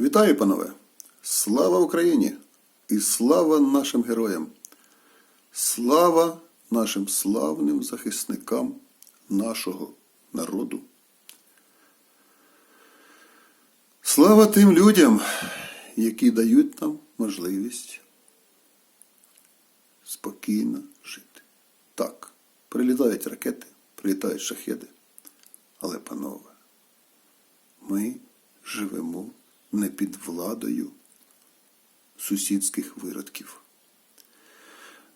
Вітаю, панове! Слава Україні! І слава нашим героям! Слава нашим славним захисникам нашого народу! Слава тим людям, які дають нам можливість спокійно жити. Так, прилітають ракети, прилітають шахеди. Але, панове, ми живемо не під владою сусідських виродків.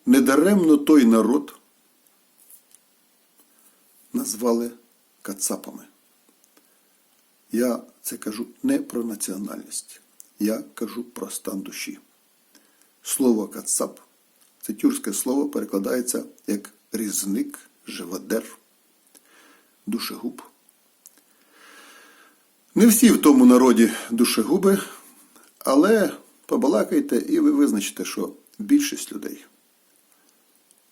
Недаремно той народ назвали кацапами. Я це кажу не про національність, я кажу про стан душі. Слово кацап це тюркське слово перекладається як різник, живодер, душегуб. Не всі в тому народі душегуби, але побалакайте і ви визначите, що більшість людей,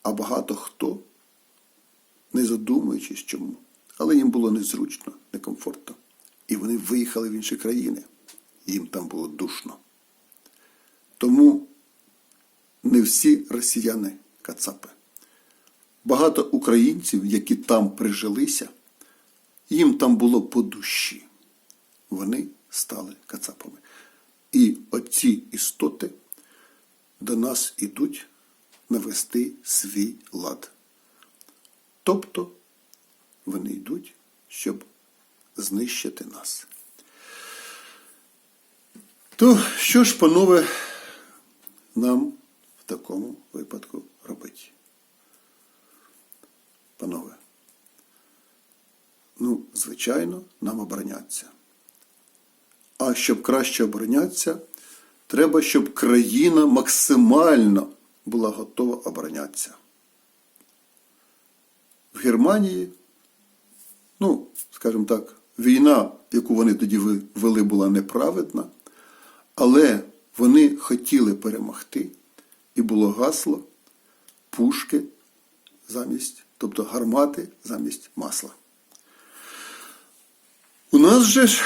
а багато хто, не задумуючись чому, але їм було незручно, некомфортно. І вони виїхали в інші країни. Їм там було душно. Тому не всі росіяни кацапи. Багато українців, які там прижилися, їм там було по душі вони стали кацапами. І оці істоти до нас ідуть навести свій лад. Тобто вони йдуть, щоб знищити нас. То що ж, панове, нам в такому випадку робити? Панове, ну, звичайно, нам оборонятися. А щоб краще оборонятися, треба, щоб країна максимально була готова оборонятися. В Германії, ну, скажімо так, війна, яку вони тоді вели, була неправедна, але вони хотіли перемогти, і було гасло пушки замість, тобто гармати замість масла. У нас же ж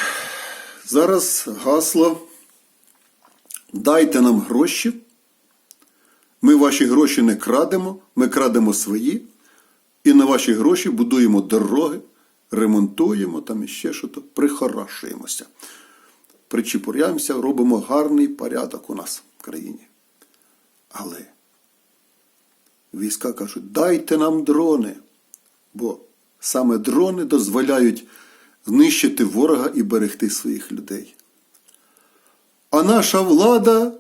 Зараз гасло дайте нам гроші. Ми ваші гроші не крадемо, ми крадемо свої. І на ваші гроші будуємо дороги, ремонтуємо там іще щось, прихорашуємося. Причіпуряємося, робимо гарний порядок у нас в країні. Але війська кажуть, дайте нам дрони, бо саме дрони дозволяють знищити ворога і берегти своїх людей. А наша влада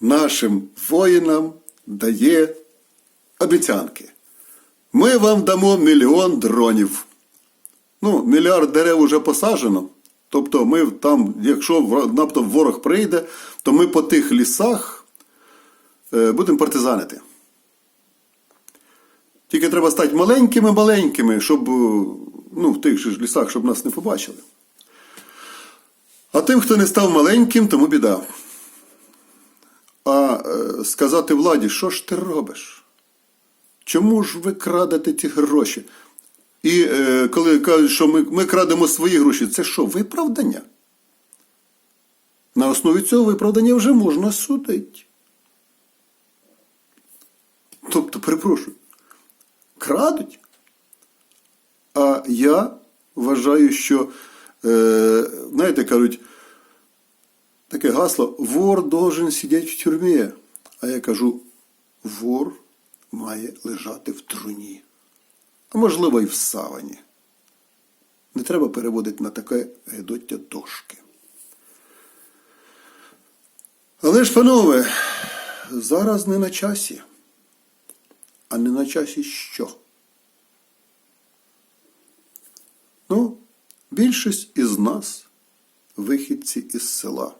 нашим воїнам дає обіцянки. Ми вам дамо мільйон дронів. Ну, мільярд дерев уже посаджено. Тобто, ми там, якщо напто ворог прийде, то ми по тих лісах е, будемо партизанити. Тільки треба стати маленькими-маленькими, щоб ну, в тих же ж лісах, щоб нас не побачили. А тим, хто не став маленьким, тому біда. А е, сказати владі, що ж ти робиш? Чому ж ви крадете ті гроші? І е, коли кажуть, що ми, ми крадемо свої гроші, це що, виправдання? На основі цього виправдання вже можна судити. Тобто, перепрошую, крадуть. А я вважаю, що, е, знаєте, кажуть, таке гасло вор должен сидіти в тюрмі. А я кажу, вор має лежати в труні. А можливо, і в савані. Не треба переводити на таке гедоття дошки. Але ж, панове, зараз не на часі. А не на часі що? Ну, більшість із нас вихідці із села.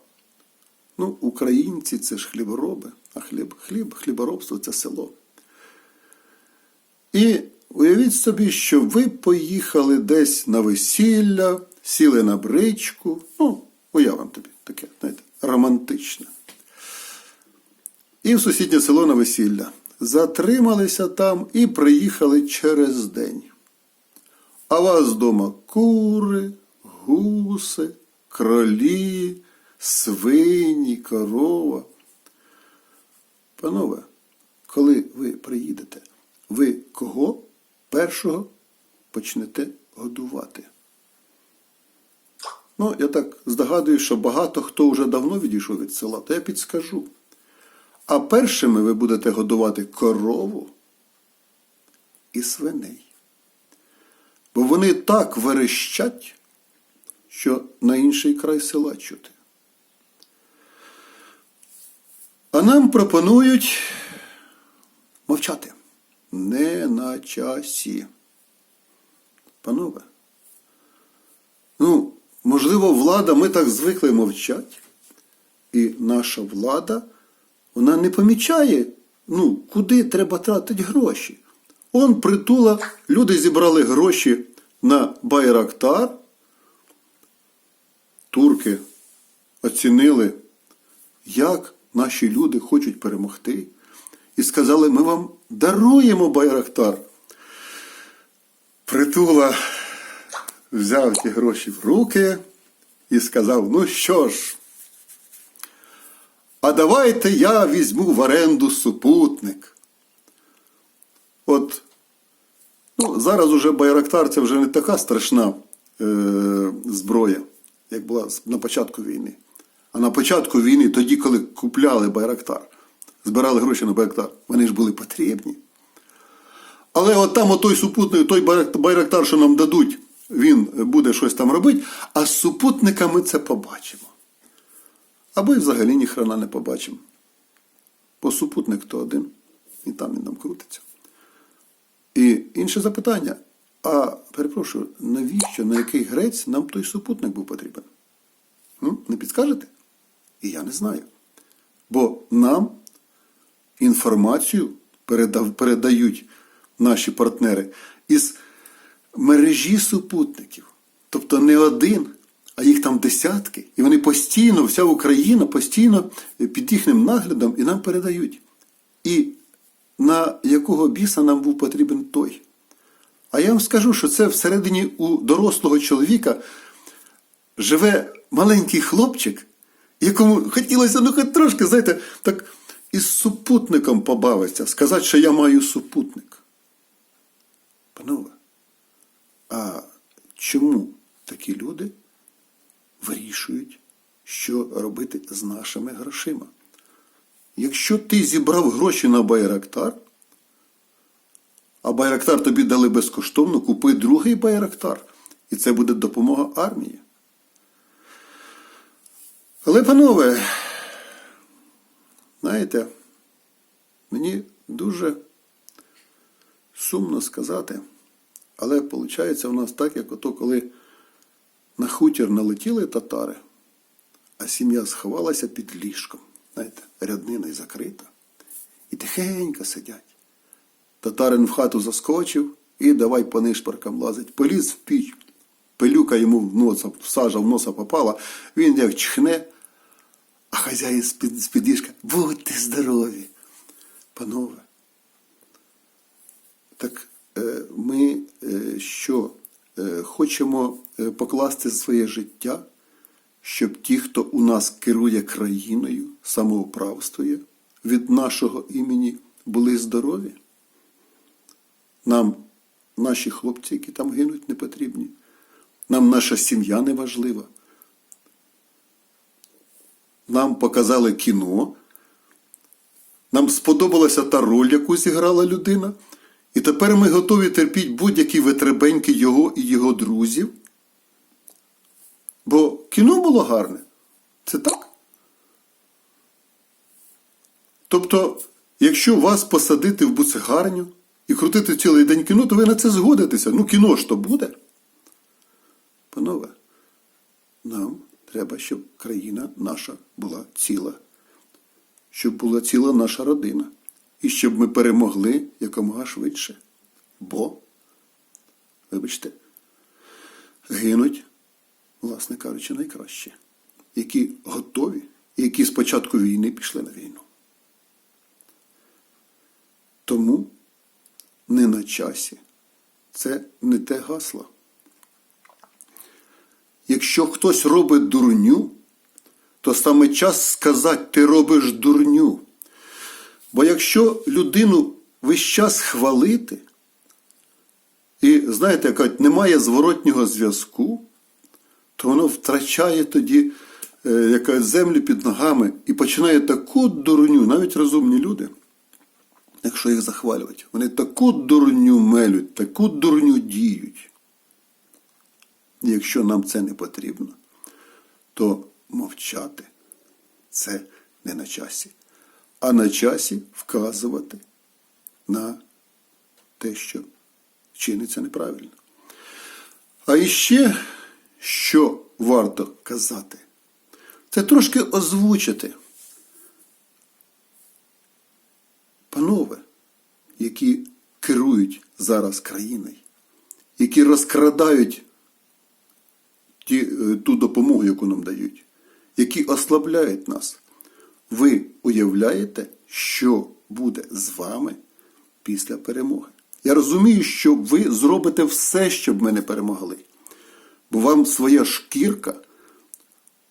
Ну, українці це ж хлібороби, а хліб, хліб, хліборобство це село. І уявіть собі, що ви поїхали десь на весілля, сіли на бричку. Ну, уявим тобі таке, знаєте, романтичне. І в сусіднє село на весілля. Затрималися там і приїхали через день. А вас вдома кури, гуси, кролі, свині, корова. Панове, коли ви приїдете, ви кого першого почнете годувати? Ну, я так здогадую, що багато хто вже давно відійшов від села, то я підскажу. А першими ви будете годувати корову і свиней. Бо вони так верещать, що на інший край села чути. А нам пропонують мовчати. Не на часі. Панове. Ну, можливо, влада, ми так звикли мовчати. І наша влада, вона не помічає, ну, куди треба тратити гроші. Он притула, люди зібрали гроші на Байрактар. Турки оцінили, як наші люди хочуть перемогти. І сказали, ми вам даруємо Байрактар. Притула взяв ті гроші в руки і сказав: ну що ж, а давайте я візьму в оренду супутник. От ну, зараз уже Байрактар це вже не така страшна е, зброя, як була на початку війни. А на початку війни, тоді, коли купляли Байрактар, збирали гроші на Байрактар, вони ж були потрібні. Але от там отой супутник, той Байрактар, що нам дадуть, він буде щось там робити, а з супутниками це побачимо. Або й взагалі ні хрена не побачимо. Бо супутник то один, і там він нам крутиться. І інше запитання. А перепрошую, навіщо, на який грець нам той супутник був потрібен? М? Не підскажете? І я не знаю. Бо нам інформацію передав, передають наші партнери із мережі супутників. Тобто не один, а їх там десятки. І вони постійно, вся Україна постійно під їхнім наглядом і нам передають. І на якого біса нам був потрібен той. А я вам скажу, що це всередині у дорослого чоловіка живе маленький хлопчик, якому хотілося, ну хоч трошки, знаєте, так із супутником побавитися, сказати, що я маю супутник. Панове, а чому такі люди вирішують, що робити з нашими грошима? Якщо ти зібрав гроші на Байрактар, а Байрактар тобі дали безкоштовно, купи другий Байрактар. І це буде допомога армії. Але, панове, знаєте, мені дуже сумно сказати, але виходить у нас так, як ото, коли на хутір налетіли татари, а сім'я сховалася під ліжком знаєте, ряднина і закрита. І тихенько сидять. Татарин в хату заскочив і давай по нишпаркам лазить. Поліз в піч. Пилюка йому в носа, сажа в носа попала, він як чхне, а хазяїн з-під ліжка, будьте здорові. Панове. Так е, ми е, що? Е, хочемо покласти своє життя щоб ті, хто у нас керує країною, самоуправствує, від нашого імені були здорові. Нам наші хлопці, які там гинуть, не потрібні. Нам наша сім'я не важлива. Нам показали кіно. Нам сподобалася та роль, яку зіграла людина. І тепер ми готові терпіти будь-які витребеньки його і його друзів. Бо кіно було гарне. Це так. Тобто, якщо вас посадити в буцегарню і крутити цілий день кіно, то ви на це згодитеся. Ну, кіно ж то буде. Панове, нам треба, щоб країна наша була ціла, щоб була ціла наша родина. І щоб ми перемогли якомога швидше. Бо, вибачте, гинуть власне кажучи, найкращі, які готові і які з початку війни пішли на війну. Тому не на часі. Це не те гасло. Якщо хтось робить дурню, то саме час сказати, ти робиш дурню. Бо якщо людину весь час хвалити, і знаєте, немає зворотнього зв'язку, то воно втрачає тоді е, яка землю під ногами і починає таку дурню, навіть розумні люди, якщо їх захвалювати, вони таку дурню мелють, таку дурню діють. Якщо нам це не потрібно, то мовчати це не на часі, а на часі вказувати на те, що чиниться неправильно. А іще, що варто казати, це трошки озвучити. Панове, які керують зараз країною, які розкрадають ті, е, ту допомогу, яку нам дають, які ослабляють нас. Ви уявляєте, що буде з вами після перемоги? Я розумію, що ви зробите все, щоб ми не перемогли. Бо вам своя шкірка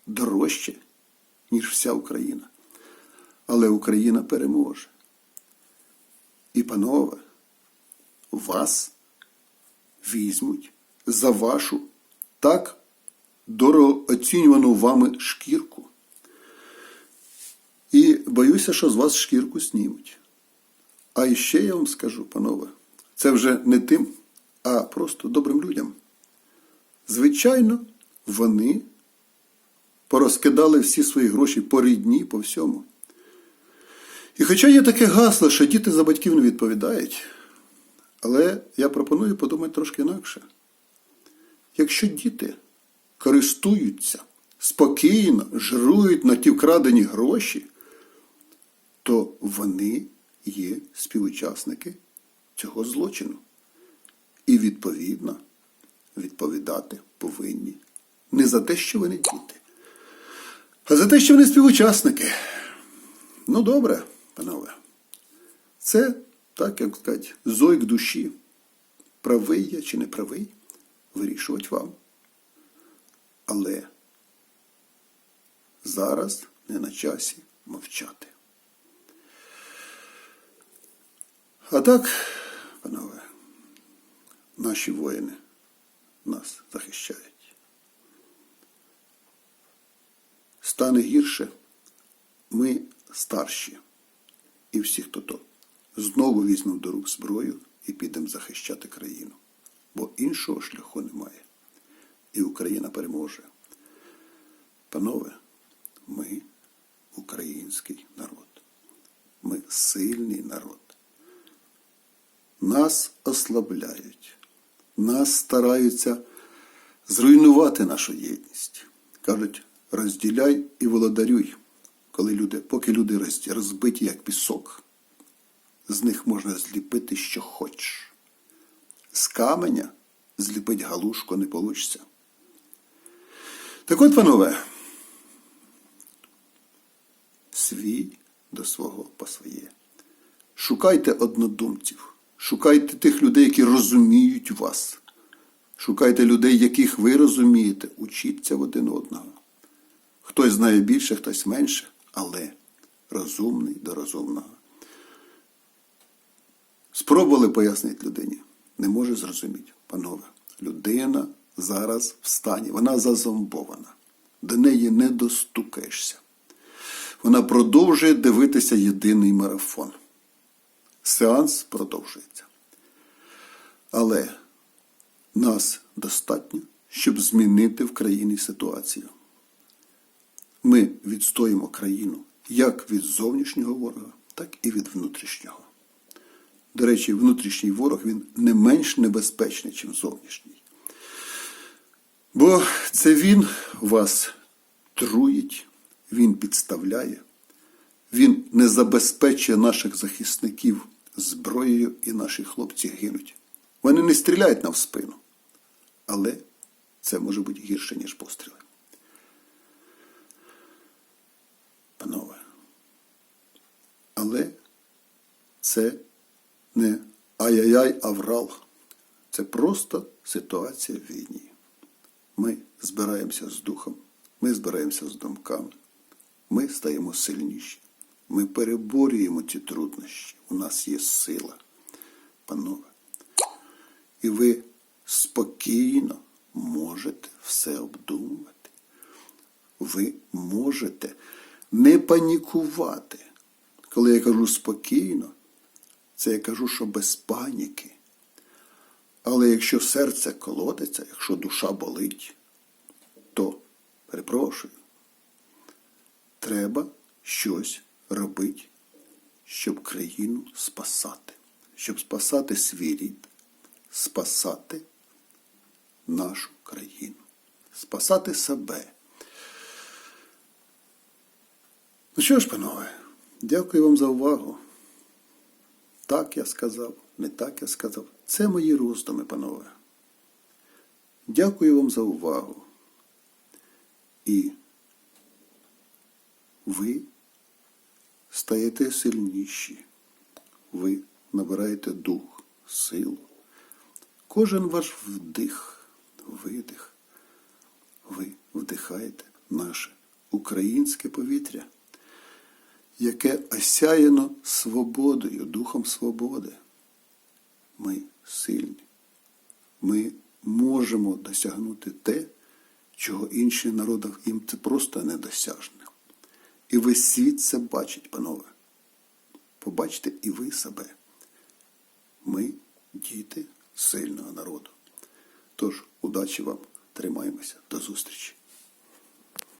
дорожче, ніж вся Україна. Але Україна переможе. І, панове, вас візьмуть за вашу так дорого оцінювану вами шкірку. І боюся, що з вас шкірку знімуть. А іще я вам скажу, панове, це вже не тим, а просто добрим людям. Звичайно, вони порозкидали всі свої гроші по рідні, по всьому. І хоча є таке гасло, що діти за батьків не відповідають, але я пропоную подумати трошки інакше. Якщо діти користуються спокійно, жирують на ті вкрадені гроші, то вони є співучасники цього злочину. І відповідно відповідати повинні не за те, що вони діти, а за те, що вони співучасники. Ну, добре, панове. Це, так як сказати, зойк душі. Правий я чи не правий, вирішувати вам. Але зараз не на часі мовчати. А так, панове, наші воїни нас захищають. Стане гірше, ми старші. І всі, хто то, знову візьмемо до рук зброю і підемо захищати країну. Бо іншого шляху немає. І Україна переможе. Панове, ми український народ. Ми сильний народ. Нас ослабляють, нас стараються зруйнувати нашу єдність. Кажуть, розділяй і володарюй, коли люди, поки люди розбиті, як пісок, з них можна зліпити, що хочеш. З каменя зліпить галушку не вийде. Так от, панове, свій до свого по своє. Шукайте однодумців, шукайте тих людей, які розуміють вас. Шукайте людей, яких ви розумієте, учіться в один одного. Хтось знає більше, хтось менше, але розумний до розумного. Спробували пояснити людині, не може зрозуміти. Панове, людина зараз в стані, вона зазомбована, до неї не достукаєшся. Вона продовжує дивитися єдиний марафон. Сеанс продовжується. Але нас достатньо, щоб змінити в країні ситуацію. Ми відстоїмо країну як від зовнішнього ворога, так і від внутрішнього. До речі, внутрішній ворог він не менш небезпечний, ніж зовнішній. Бо це він вас труїть, він підставляє, він не забезпечує наших захисників зброєю, і наші хлопці гинуть. Вони не стріляють нам в спину, але це може бути гірше, ніж постріли. Панове. Але це не ай-яй-яй, аврал. Це просто ситуація в війні. Ми збираємося з духом, ми збираємося з думками, ми стаємо сильніші. Ми переборюємо ці труднощі. У нас є сила, панове. І ви спокійно можете все обдумувати. Ви можете не панікувати. Коли я кажу спокійно, це я кажу, що без паніки. Але якщо серце колотиться, якщо душа болить, то, перепрошую, треба щось робити, щоб країну спасати, щоб спасати свій рід, спасати нашу країну, спасати себе. Ну що ж, панове, дякую вам за увагу. Так я сказав, не так я сказав. Це мої роздуми, панове. Дякую вам за увагу. І ви стаєте сильніші. Ви набираєте дух, силу. Кожен ваш вдих, видих. Ви вдихаєте наше українське повітря яке осяяно свободою, духом свободи. Ми сильні. Ми можемо досягнути те, чого інші народи їм це просто недосяжне. І весь світ це бачить, панове. Побачте і ви себе. Ми діти сильного народу. Тож, удачі вам, тримаємося, до зустрічі.